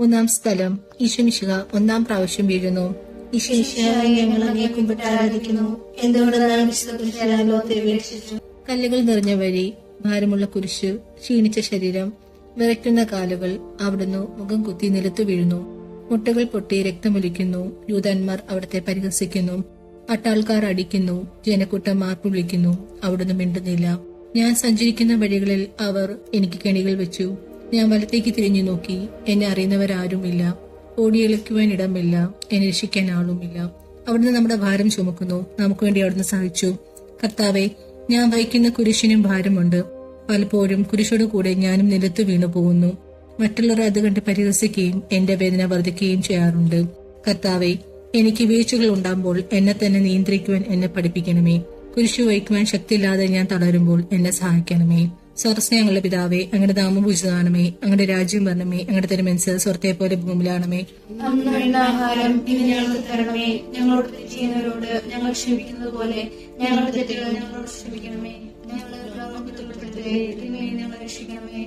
മൂന്നാം സ്ഥലം ഈശമിശിക ഒന്നാം പ്രാവശ്യം വീഴുന്നു. ഈശ്വരായി ഞങ്ങൾ അങ്ങേ കുമ്പിട്ട് ആരാധിക്കുന്നു. എന്തുകൊണ്ടെന്നാൽ വിശുദ്ധ ഉപേക്ഷിച്ചു? കല്ലുകൾ നിറഞ്ഞ വഴി ഭാരമുള്ള കുരിശ് ക്ഷീണിച്ച ശരീരം വിറയ്ക്കുന്ന കാലുകൾ അവിടുന്ന് മുഖം കുത്തി നിലത്തു വീഴുന്നു. മുട്ടകൾ പൊട്ടി രക്തമൊലിക്കുന്നു യൂതന്മാർ അവിടുത്തെ പരിഹസിക്കുന്നു. പട്ടാൾക്കാർ അടിക്കുന്നു. ജനക്കൂട്ടം മാർപ്പ് വിളിക്കുന്നു. അവിടുന്ന് മിണ്ടുന്നില്ല. ഞാൻ സഞ്ചരിക്കുന്ന വഴികളിൽ അവർ എനിക്ക് കെണികൾ വെച്ചു. ഞാൻ വലത്തേക്ക് തിരിഞ്ഞു നോക്കി. എന്നെ അറിയുന്നവരാരുമില്ല. ഓടിയെളിക്കുവാൻ ഇടമില്ല. എന്നെ രക്ഷിക്കാൻ ആളുമില്ല. അവിടുന്ന് നമ്മുടെ ഭാരം ചുമക്കുന്നു. നമുക്ക് വേണ്ടി അവിടുന്ന് സഹിച്ചു. കർത്താവെ ഞാൻ വഹിക്കുന്ന കുരിശിനും ഭാരമുണ്ട്. പലപ്പോഴും കുരിശോട് കൂടെ ഞാനും നിലത്ത് വീണു പോകുന്നു. മറ്റുള്ളവർ അത് കണ്ട് പരിഹസിക്കുകയും എന്റെ വേദന വർദ്ധിക്കുകയും ചെയ്യാറുണ്ട്. കർത്താവെ എനിക്ക് വീഴ്ചകൾ ഉണ്ടാകുമ്പോൾ എന്നെ തന്നെ നിയന്ത്രിക്കുവാൻ എന്നെ പഠിപ്പിക്കണമേ. കുരിശു വഹിക്കുവാൻ ശക്തിയില്ലാതെ ഞാൻ തളരുമ്പോൾ എന്നെ സഹായിക്കണമേ. സ്വർസ്നേഹങ്ങളുടെ പിതാവേ അങ്ങയുടെ നാമം പൂജിതാണമേ അങ്ങയുടെ രാജ്യം വരണമേ. അങ്ങയുടെ തിരുമനസ് സ്വർത്തെ പോലെ ഭൂമിയിലാണമേ. അന്ന് വേണ്ട ആഹാരം ഇനി ഞങ്ങൾക്ക് തരണമേ. ഞങ്ങളോട് ചെയ്യുന്നവരോട് ഞങ്ങൾ ക്ഷമിക്കുന്നത് പോലെ ഞങ്ങളുടെ തെറ്റുകൾ ഞങ്ങളോട് ക്ഷമിക്കണമേ. ഞങ്ങളെ പ്രലോഭനത്തിൽപ്പെടുത്തരുതേ തിന്മയിൽ ഞങ്ങളെ രക്ഷിക്കണമേ.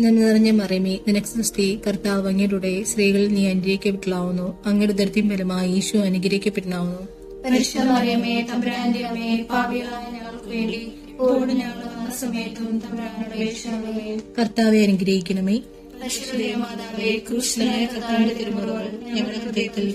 നന്മ നിറഞ്ഞ മറിയമേ നിനക്ക് സൃഷ്ടി കർത്താവ് അങ്ങയുടെ സ്ത്രീകളിൽ നീ അനുഗ്രഹിക്കപ്പെട്ടാവുന്നു അങ്ങയുടെ ദൃത്യം ഫലമായി ഈശോ അനുഗ്രഹിക്കപ്പെട്ടാവുന്നു തമ്പുരാന്റെ പാപികളായ ഞങ്ങൾക്ക് വേണ്ടി സമയത്തും കർത്താവെ അനുഗ്രഹിക്കണമേ. കർത്താവിന്റെ തിരുമുറകൾ ഞങ്ങളുടെ ഹൃദയത്തിൽ